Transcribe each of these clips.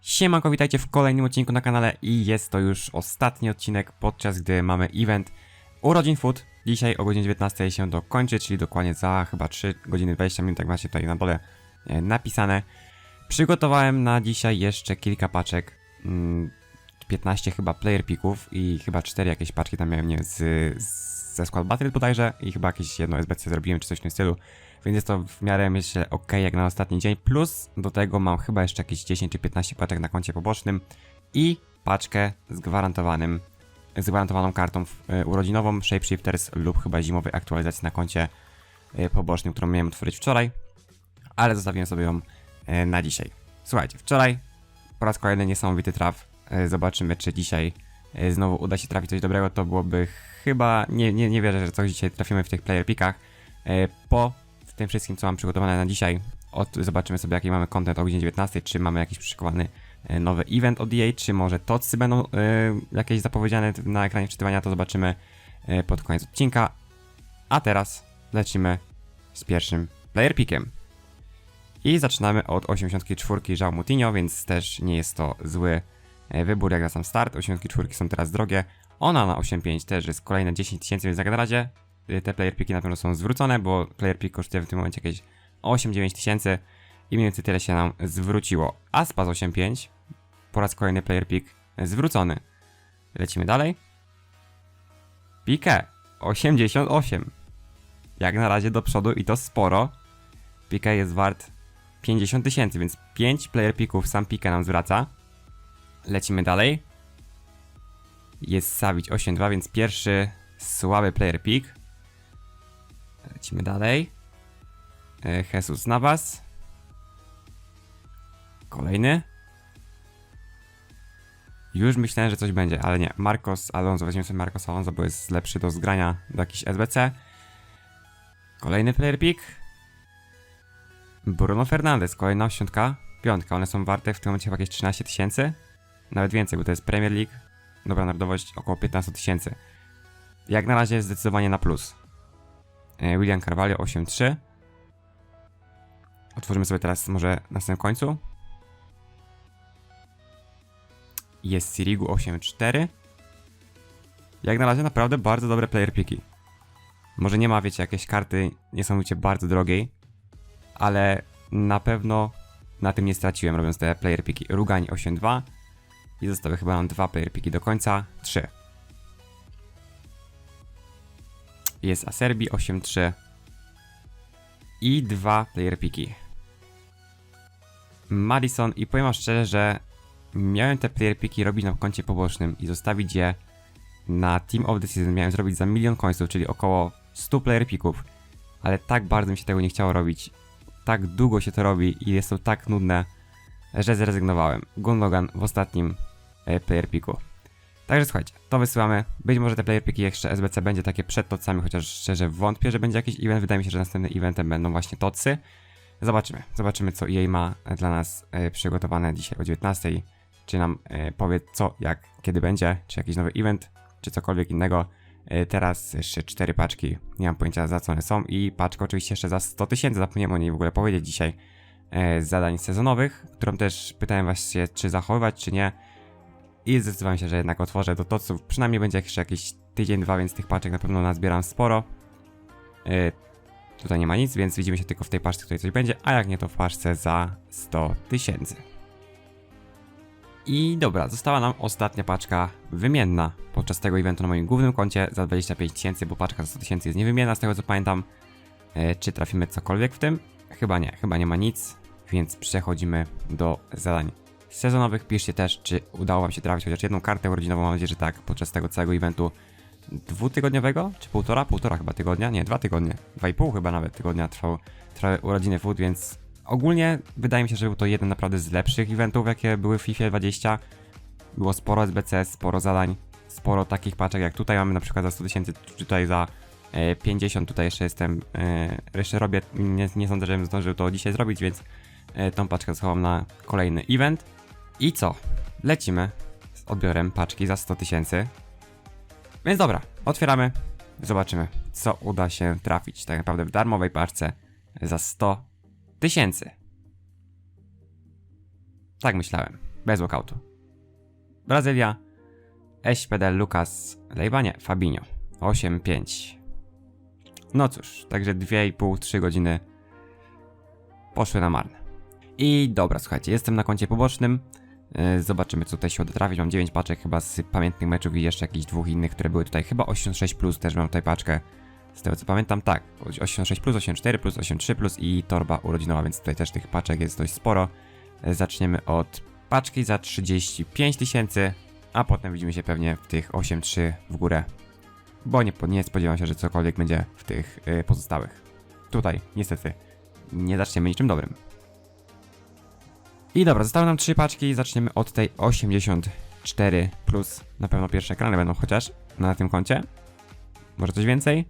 Siemanko, witajcie w kolejnym odcinku na kanale i jest to już ostatni odcinek, podczas gdy mamy event Urodzin Food. Dzisiaj o godzinie 19 się dokończy, czyli dokładnie za chyba 3 godziny 20 minut, jak macie tutaj na dole e, napisane. Przygotowałem na dzisiaj jeszcze kilka paczek, mm, 15 chyba player picków i chyba 4 jakieś paczki tam miałem, nie z, z, ze Squad Battle bodajże i chyba jakieś jedno SBC zrobiłem, czy coś w tym stylu. Więc jest to w miarę, myślę, ok jak na ostatni dzień. Plus do tego mam chyba jeszcze jakieś 10 czy 15 paczek na koncie pobocznym i paczkę z gwarantowanym, z gwarantowaną kartą e, urodzinową Shapeshifters lub chyba zimowej aktualizacji na koncie e, pobocznym, którą miałem otworzyć wczoraj, ale zostawiłem sobie ją e, na dzisiaj. Słuchajcie, wczoraj po raz kolejny niesamowity traf. Zobaczymy, czy dzisiaj znowu uda się trafić coś dobrego. To byłoby chyba. Nie, nie, nie wierzę, że coś dzisiaj trafimy w tych player pickach. E, Po tym wszystkim, co mam przygotowane na dzisiaj, od, zobaczymy sobie, jaki mamy content o godzinie 19, czy mamy jakiś przyszykowany e, nowy event od EA, czy może tocy będą jakieś zapowiedziane na ekranie wczytywania, to zobaczymy pod koniec odcinka. A teraz lecimy z pierwszym player pickiem. I zaczynamy od 84 Jean Moutinho, więc też nie jest to zły wybór jak na sam start. 84 są teraz drogie. Ona na 8.5 też jest kolejne 10 tysięcy, więc jak na razie y, te player picki na pewno są zwrócone, bo player pick kosztuje w tym momencie jakieś 8-9 tysięcy i mniej więcej tyle się nam zwróciło. Aspas 8.5 po raz kolejny player pick zwrócony. Lecimy dalej. Pique 88. Jak na razie do przodu i to sporo. Pique jest wart 50 tysięcy, więc 5 player picków sam Pique nam zwraca. Lecimy dalej. Jest Savic 8.2, więc pierwszy słaby player pick. Lecimy dalej. E, Jesus Navas. Kolejny. Już myślałem, że coś będzie, ale nie. Marcos Alonso, weźmiemy sobie Marcos Alonso, bo jest lepszy do zgrania do jakichś SBC. Kolejny player pick. Bruno Fernandes, kolejna osiątka. Piątka, one są warte w tym momencie chyba jakieś 13 tysięcy. Nawet więcej, bo to jest Premier League. Dobra narodowość około 15 tysięcy. Jak na razie zdecydowanie na plus. E, William Carvalho 8.3. Otworzymy sobie teraz może na samym końcu. Jest Sirigu 8.4. Jak na razie naprawdę bardzo dobre player picki. Może nie ma, wiecie, jakieś karty niesamowicie bardzo drogiej, ale na pewno na tym nie straciłem robiąc te player picki. Rugań 8.2 i zostały chyba nam dwa player picki do końca. Trzy. Jest Acerbi 8.3 i dwa player picki. Madison i powiem szczerze, że miałem te player picki robić na koncie pobocznym i zostawić je na Team of the Season. Miałem zrobić za milion końców, czyli około 100 player picków, ale tak bardzo mi się tego nie chciało robić. Tak długo się to robi i jest to tak nudne, że zrezygnowałem. Gundogan w ostatnim player picku. Także słuchajcie, to wysyłamy. Być może te player picki jeszcze SBC będzie takie przed tocami, chociaż szczerze wątpię, że będzie jakiś event. Wydaje mi się, że następnym eventem będą właśnie tocy. Zobaczymy. Zobaczymy, co EA ma dla nas e, przygotowane dzisiaj o 19. Czy nam e, powie co, jak, kiedy będzie, czy jakiś nowy event, czy cokolwiek innego. E, teraz jeszcze cztery paczki. Nie mam pojęcia za co one są. I paczka oczywiście jeszcze za 100 tysięcy. Zapomniałem o niej w ogóle powiedzieć dzisiaj. E, z zadań sezonowych, którą też pytałem właśnie, czy zachowywać, czy nie. I zdecydowałem się, że jednak otworzę do toców. Przynajmniej będzie jeszcze jakiś tydzień, dwa, więc tych paczek na pewno nazbieram sporo. E, tutaj nie ma nic, więc widzimy się tylko w tej paczce, której coś będzie, a jak nie, to w paczce za 100 tysięcy. I dobra, została nam ostatnia paczka wymienna podczas tego eventu na moim głównym koncie za 25 tysięcy, bo paczka za 100 tysięcy jest niewymienna z tego co pamiętam. E, czy trafimy cokolwiek w tym? Chyba nie, chyba nie ma nic, więc przechodzimy do zadań sezonowych. Piszcie też, czy udało wam się trafić chociaż jedną kartę urodzinową, mam nadzieję, że tak, podczas tego całego eventu dwutygodniowego, czy półtora? Półtora chyba tygodnia? Nie, dwa tygodnie. Dwa i pół chyba nawet tygodnia trwał, trwały urodziny Food, więc ogólnie wydaje mi się, że był to jeden naprawdę z lepszych eventów, jakie były w FIFA 20. Było sporo SBC, sporo zadań, sporo takich paczek jak tutaj mamy na przykład za 100 tysięcy, tutaj za e, 50, tutaj jeszcze jestem, e, jeszcze robię, nie, nie sądzę, żebym zdążył to dzisiaj zrobić, więc e, tą paczkę schowam na kolejny event. I co? Lecimy z odbiorem paczki za 100 tysięcy. Więc dobra, otwieramy. Zobaczymy, co uda się trafić tak naprawdę w darmowej paczce za 100 tysięcy. Tak myślałem. Bez walkoutu. Brazylia. SPD Lucas Leiva, nie, Fabinho. 8-5. No cóż, także 2,5-3 godziny poszły na marne. I dobra, słuchajcie, jestem na koncie pobocznym. Yy, Zobaczymy, co tutaj się uda. Mam 9 paczek chyba z pamiętnych meczów i jeszcze jakichś dwóch innych, które były tutaj. Chyba 86 plus też mam tutaj paczkę. Z tego co pamiętam, tak. 86 plus, 84 plus, 83 plus i torba urodzinowa, więc tutaj też tych paczek jest dość sporo. Yy, Zaczniemy od paczki za 35 tysięcy, a potem widzimy się pewnie w tych 8-3 w górę. Bo nie, nie spodziewam się, że cokolwiek będzie w tych yy, pozostałych. Tutaj, niestety, nie zaczniemy niczym dobrym. I dobra, zostały nam trzy paczki. Zaczniemy od tej 84 plus. Na pewno pierwsze ekrany będą chociaż na tym koncie. Może coś więcej?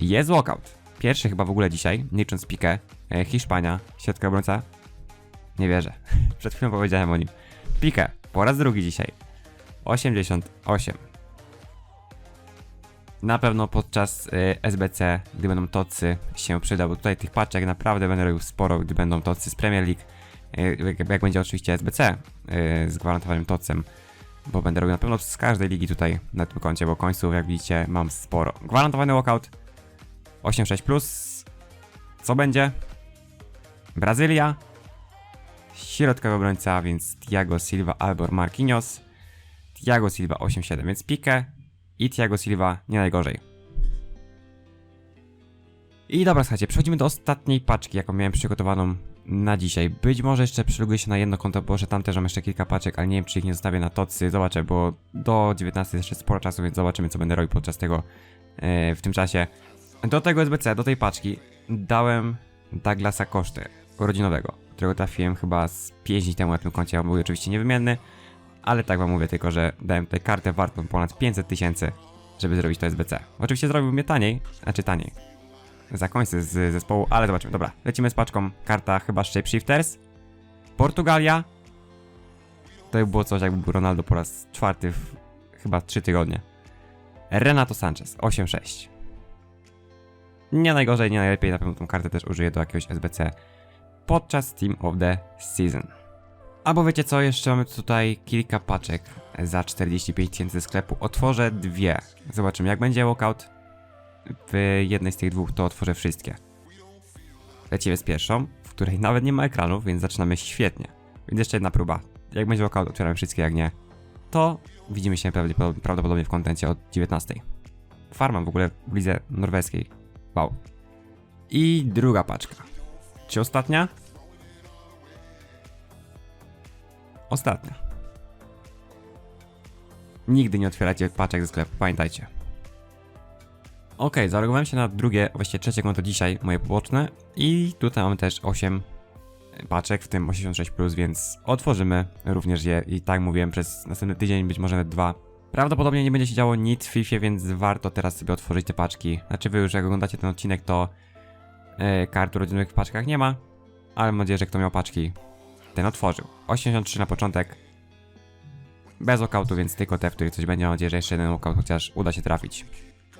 Jest walkout. Pierwszy chyba w ogóle dzisiaj, licząc Pikę. E, Hiszpania, środka obrońca. Nie wierzę. Przed chwilą powiedziałem o nim. Pikę, po raz drugi dzisiaj. 88. Na pewno podczas y, SBC, gdy będą tocy, się przyda, bo tutaj tych paczek naprawdę będę robił sporo, gdy będą tocy z Premier League. Y, jak, jak będzie oczywiście SBC y, z gwarantowanym tocem, bo będę robił na pewno z każdej ligi tutaj na tym koncie, bo końców, jak widzicie, mam sporo. Gwarantowany walkout 8-6+. Plus. Co będzie? Brazylia. Środkowy obrońca, więc Thiago Silva albo Marquinhos. Thiago Silva 8-7, więc Pique i Thiago Silva nie najgorzej. I dobra, słuchajcie, przechodzimy do ostatniej paczki, jaką miałem przygotowaną na dzisiaj. Być może jeszcze przyloguję się na jedno konto, bo że tam też mam jeszcze kilka paczek, ale nie wiem, czy ich nie zostawię na tocy. Zobaczę, bo do 19 jest jeszcze sporo czasu, więc zobaczymy, co będę robił podczas tego e, w tym czasie. Do tego SBC, do tej paczki dałem Douglasa koszty urodzinowego, którego trafiłem chyba z 5 dni temu na tym koncie. On był oczywiście niewymienny, ale tak wam mówię, tylko że dałem tutaj kartę wartą ponad 500 tysięcy, żeby zrobić to SBC. Oczywiście zrobiłbym je taniej, znaczy taniej. Za końce z zespołu, ale zobaczymy. Dobra, lecimy z paczką. Karta chyba Shapeshifters. Portugalia. To by było coś, jakby był Ronaldo po raz czwarty w chyba 3 tygodnie. Renato Sanchez, 8-6. Nie najgorzej, nie najlepiej, na pewno tą kartę też użyję do jakiegoś SBC podczas Team of the Season. Albo wiecie co, jeszcze mamy tutaj kilka paczek za 45 tysięcy sklepu. Otworzę dwie. Zobaczymy jak będzie walkout. W jednej z tych dwóch to otworzę wszystkie. Lecimy z pierwszą, w której nawet nie ma ekranów, więc zaczynamy świetnie. Więc jeszcze jedna próba. Jak będzie walkout, otwieramy wszystkie, jak nie, to widzimy się prawdopodobnie, w kontencie od 19. Farmam w ogóle w lidze norweskiej. Wow. I druga paczka. Czy ostatnia? Ostatnia. Nigdy nie otwieracie paczek ze sklepu, pamiętajcie. Ok, zalogowałem się na drugie, właściwie trzecie konto dzisiaj, moje poboczne. I tutaj mamy też 8 paczek, w tym 86+, więc otworzymy również je. I tak mówiłem, przez następny tydzień, być może nawet dwa. Prawdopodobnie nie będzie się działo nic w FIFA, więc warto teraz sobie otworzyć te paczki. Znaczy wy już jak oglądacie ten odcinek, to yy, kart urodzinowych w paczkach nie ma. Ale mam nadzieję, że kto miał paczki, ten otworzył. 83 na początek. Bez okautu, więc tylko te, w których coś będzie. Mam nadzieję, że jeszcze jeden okaut chociaż uda się trafić.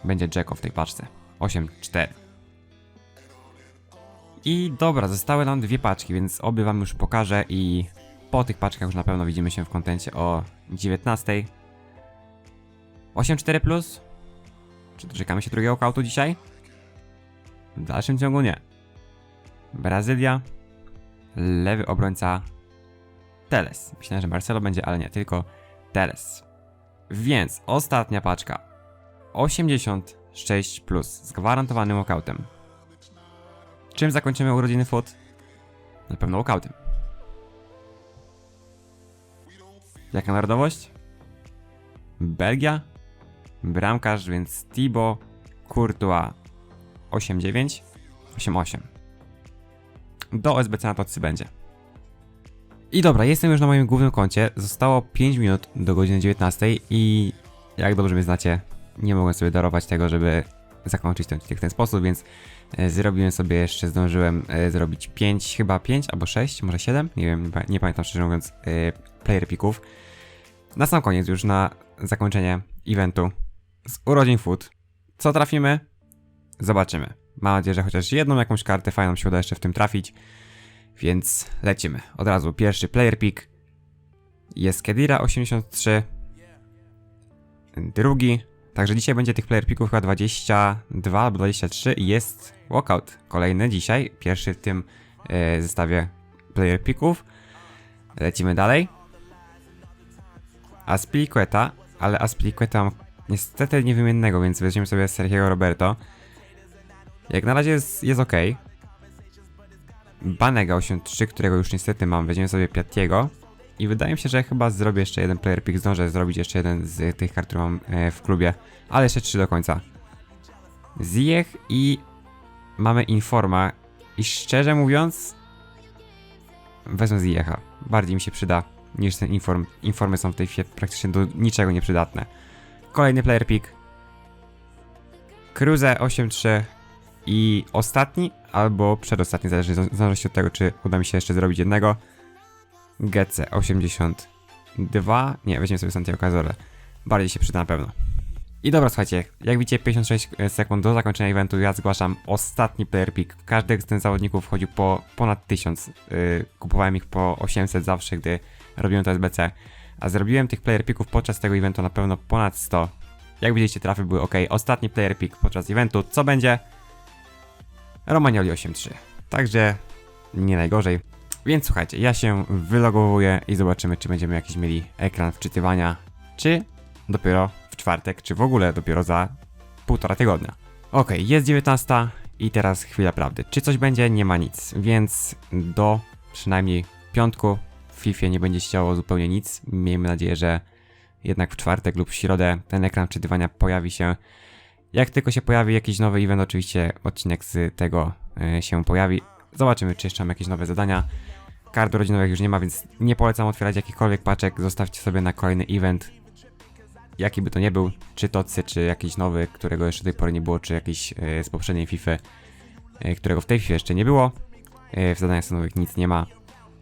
Będzie Jacko w tej paczce. 8-4. I dobra, zostały nam dwie paczki, więc obie wam już pokażę i po tych paczkach już na pewno widzimy się w kontencie o 19. 8-4 plus? Czy doczekamy się drugiego okautu dzisiaj? W dalszym ciągu nie. Brazylia. Lewy obrońca Teles. Myślałem, że Marcelo będzie, ale nie, tylko Teles. Więc ostatnia paczka. 86 plus z gwarantowanym walkoutem. Czym zakończymy urodziny foot? Na pewno walkoutem. Jaka narodowość? Belgia? Bramkarz, więc Thibaut Courtois 8-9 8-8 do OSBC na tocy będzie. I dobra, jestem już na moim głównym koncie. Zostało 5 minut do godziny 19 i jak dobrze mnie znacie, nie mogłem sobie darować tego, żeby zakończyć ten odcinek w ten sposób, więc e, zrobiłem sobie jeszcze, zdążyłem e, zrobić 5, chyba 5 albo 6, może 7, nie wiem, nie, pa- nie pamiętam szczerze mówiąc, e, player picków. Na sam koniec już na zakończenie eventu z urodzin food. Co trafimy? Zobaczymy. Mam nadzieję, że chociaż jedną jakąś kartę fajną się uda jeszcze w tym trafić. Więc lecimy. Od razu pierwszy player pick. Jest Kedira 83. Drugi. Także dzisiaj będzie tych player picków chyba 22 albo 23 i jest walkout. Kolejny dzisiaj. Pierwszy w tym e, zestawie player picków. Lecimy dalej. Aspilicueta, ale Aspilicueta mam niestety niewymiennego, więc weźmiemy sobie Sergio Roberto. Jak na razie jest, jest ok. Banega 83, którego już niestety mam, weźmiemy sobie Piatiego. I wydaje mi się, że chyba zrobię jeszcze jeden player pick, zdążę zrobić jeszcze jeden z tych kart, które mam e, w klubie. Ale jeszcze trzy do końca. Ziyech i mamy Informa. I szczerze mówiąc, wezmę Ziyecha. Bardziej mi się przyda niż ten Inform. Informy są w tej chwili praktycznie do niczego nieprzydatne. Kolejny player pick. Cruze 8-3 i ostatni, albo przedostatni, zależy w zależności od tego, czy uda mi się jeszcze zrobić jednego. GC 82. Nie, weźmiemy sobie Santiago Cazorle. Bardziej się przyda na pewno. I dobra, słuchajcie, jak widzicie, 56 sekund do zakończenia eventu, ja zgłaszam ostatni player pick. Każdy z tych zawodników wchodził po ponad 1000. Yy, kupowałem ich po 800 zawsze, gdy robiłem to SBC. A zrobiłem tych player picków podczas tego eventu na pewno ponad 100. Jak widzieliście, trafy były ok. Ostatni player pick podczas eventu, co będzie? Romagnoli 8-3. Także nie najgorzej. Więc słuchajcie, ja się wylogowuję i zobaczymy, czy będziemy jakiś mieli ekran wczytywania, czy dopiero w czwartek, czy w ogóle dopiero za półtora tygodnia. Ok, jest 19 i teraz chwila prawdy. Czy coś będzie? Nie ma nic, więc do przynajmniej piątku w FIFA nie będzie się działo zupełnie nic. Miejmy nadzieję, że jednak w czwartek lub w środę ten ekran wczytywania pojawi się. Jak tylko się pojawi jakiś nowy event, oczywiście odcinek z tego e, się pojawi. Zobaczymy, czy jeszcze mam jakieś nowe zadania. Kart rodzinowych już nie ma, więc nie polecam otwierać jakichkolwiek paczek. Zostawcie sobie na kolejny event. Jaki by to nie był, czy tocy, czy jakiś nowy, którego jeszcze do tej pory nie było, czy jakiś e, z poprzedniej FIFA, e, którego w tej FIFA jeszcze nie było. W zadaniach sezonowych nic nie ma.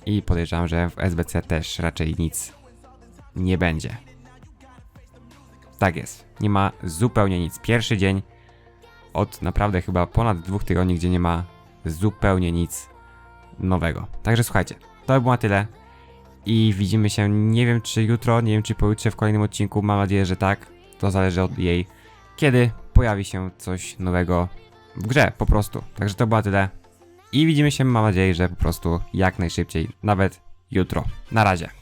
I podejrzewam, że w SBC też raczej nic nie będzie. Tak jest. Nie ma zupełnie nic. Pierwszy dzień od naprawdę chyba ponad dwóch tygodni, gdzie nie ma zupełnie nic nowego. Także słuchajcie, to by było na tyle. I widzimy się, nie wiem czy jutro, nie wiem czy pojutrze w kolejnym odcinku. Mam nadzieję, że tak. To zależy od jej, kiedy pojawi się coś nowego w grze, po prostu. Także to było na tyle. I widzimy się, mam nadzieję, że po prostu jak najszybciej, nawet jutro. Na razie.